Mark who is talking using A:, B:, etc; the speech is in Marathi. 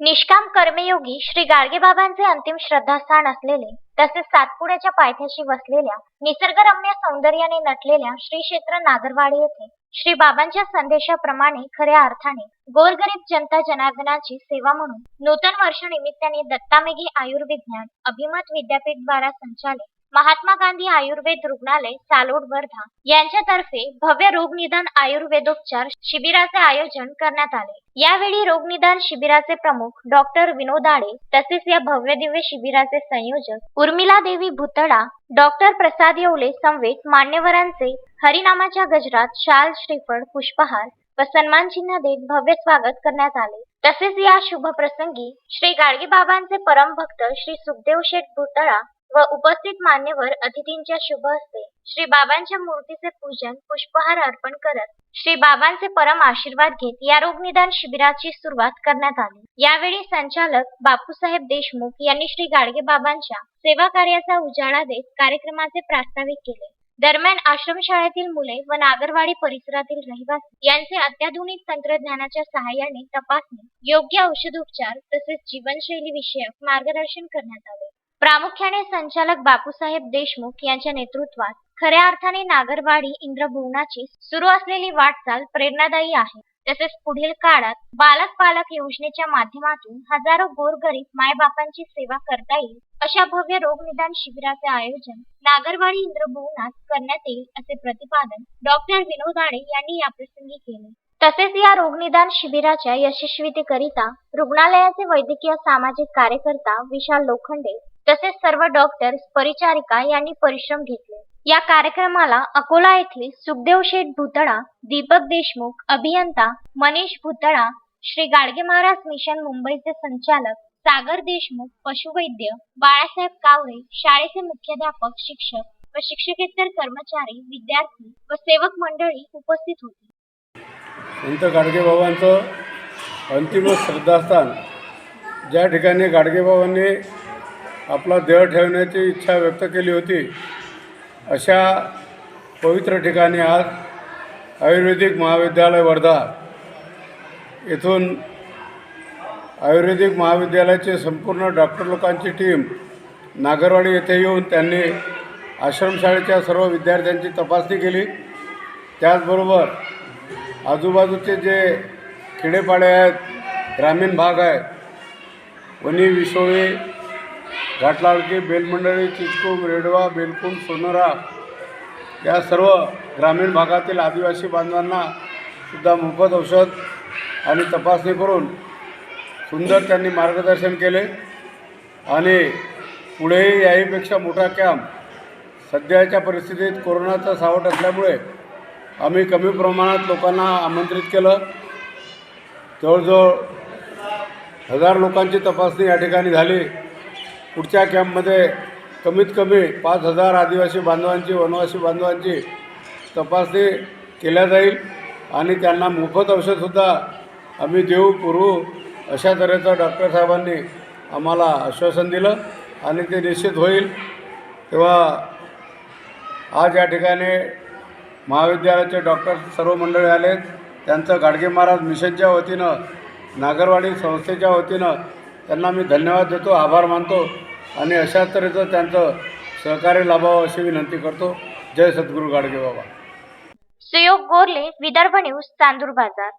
A: निष्काम कर्मयोगी श्री गाडगेबाबांचे अंतिम श्रद्धास्थान असलेले तसेच सातपुड्याच्या पायथ्याशी वसलेल्या निसर्गरम्य सौंदर्याने नटलेल्या श्री क्षेत्र नागरवाडी येथे श्री बाबांच्या संदेशाप्रमाणे खऱ्या अर्थाने गोरगरीब जनता जनार्दनाची सेवा म्हणून नूतन वर्ष निमित्ताने दत्तामेघे आयुर्विज्ञान अभिमत विद्यापीठ द्वारा संचालित महात्मा गांधी आयुर्वेद रुग्णालय सालोड वर्धा यांच्यातर्फे भव्य रोगनिदान आयुर्वेदोपचार शिबिराचे आयोजन करण्यात आले. यावेळी रोगनिदान शिबिराचे प्रमुख डॉक्टर विनोद आडे तसेच या भव्य दिव्य शिबिराचे संयोजक उर्मिला देवी भुतडा डॉक्टर प्रसाद येवले समवेत मान्यवरांचे हरिनामाच्या गजरात शाल श्रीफळ पुष्पहार व सन्मान चिन्ह देत भव्य स्वागत करण्यात आले. तसेच या शुभ प्रसंगी श्री गाडगेबाबांचे परम परमभक्त श्री सुखदेव शेठ भुतळा व उपस्थित मान्यवर अतिथींच्या शुभ हस्ते श्री बाबांच्या मूर्तीचे पूजन पुष्पहार अर्पण करत श्री बाबांचे परम आशीर्वाद घेत या रोगनिदान शिबिराची सुरुवात करण्यात आली. यावेळी संचालक बापूसाहेब देशमुख यांनी श्री गाडगे बाबांच्या सेवा कार्याचा उजाळा देत कार्यक्रमाचे प्रास्ताविक केले. दरम्यान आश्रमशाळेतील मुले व नागरवाडी परिसरातील रहिवासी यांचे अत्याधुनिक तंत्रज्ञानाच्या सहाय्याने तपासणी योग्य औषधोपचार तसेच जीवनशैली विषयक मार्गदर्शन करण्यात आले. प्रामुख्याने संचालक बापूसाहेब देशमुख यांच्या नेतृत्वात खऱ्या अर्थाने नागरवाडी इंद्रभुवनाची सुरू असलेली वाटचाल प्रेरणादायी आहे. तसेच पुढील काळात बालक पालक योजनेच्या माध्यमातून हजारो गोरगरीब मायबापांची सेवा करता येईल अशा भव्य रोगनिदान शिबिराचे आयोजन नागरवाडी इंद्रभुवनात करण्यात येईल असे प्रतिपादन डॉक्टर विनोद आडे यांनी याप्रसंगी केले. तसेच या रोगनिदान शिबिराच्या यशस्वीतेकरिता रुग्णालयाचे वैद्यकीय सामाजिक कार्यकर्ता विशाल लोखंडे तसेच सर्व डॉक्टर्स परिचारिका यांनी परिश्रम घेतले. या कार्यक्रमाला अकोला येथील सुखदेव शेठ भुतळा दीपक देशमुख अभियंता मनीष भुतळा श्री गाडगे महाराज मिशन मुंबईचे संचालक सागर देशमुख पशुवैद्य बाळासाहेब कावरे शाळेचे मुख्याध्यापक शिक्षक व शिक्षकेतर कर्मचारी विद्यार्थी व सेवक मंडळी उपस्थित होती.
B: संत गाडगेबाबांचं अंतिम श्रद्धास्थान. ज्या ठिकाणी गाडगेबाबांनी आपला देह ठेवण्याची इच्छा व्यक्त केली होती. अशा पवित्र ठिकाणी आज आयुर्वेदिक महाविद्यालय वर्धा येथून आयुर्वेदिक महाविद्यालयाचे संपूर्ण डॉक्टर लोकांची टीम नागरवाडी येथे येऊन त्यांनी आश्रमशाळेच्या सर्व विद्यार्थ्यांची तपासणी केली. त्याचबरोबर आजूबाजूचे जे खेडेपाडे आहेत ग्रामीण भाग आहे वनी विसोळी घाटलाडके बेलमंडळी चिचकूम रेडवा बेलकुंड सोनोरा या सर्व ग्रामीण भागातील आदिवासी बांधवांना सुद्धा मोफत औषध आणि तपासणी करून सुंदर त्यांनी मार्गदर्शन केले. आणि पुढेही याहीपेक्षा मोठा कॅम्प सध्याच्या परिस्थितीत कोरोनाचं सावट असल्यामुळे आम्ही कमी प्रमाणात लोकांना आमंत्रित केलं. जवळजवळ हजार लोकांची तपासणी या ठिकाणी झाली. पुढच्या कॅम्पमध्ये कमीत कमी पाच हजार आदिवासी बांधवांची वनवासी बांधवांची तपासणी केल्या जाईल आणि त्यांना मोफत औषधसुद्धा आम्ही देऊ पुरवू अशा तऱ्हेचं डॉक्टर साहेबांनी आम्हाला आश्वासन दिलं आणि ते निश्चित होईल. तेव्हा आज या ठिकाणी महाविद्यालयाचे डॉक्टर सर्व मंडळी आले त्यांचं गाडगे महाराज मिशनच्या वतीनं नागरवाडी संस्थेच्या वतीनं त्यांना मी धन्यवाद देतो आभार मानतो आणि अशा तऱ्हेचं त्यांचं सहकार्य लाभावं अशी विनंती करतो. जय सद्गुरू गाडगे बाबा.
A: सुयोग गोरले विदर्भ न्यूज चांदूर बाजार.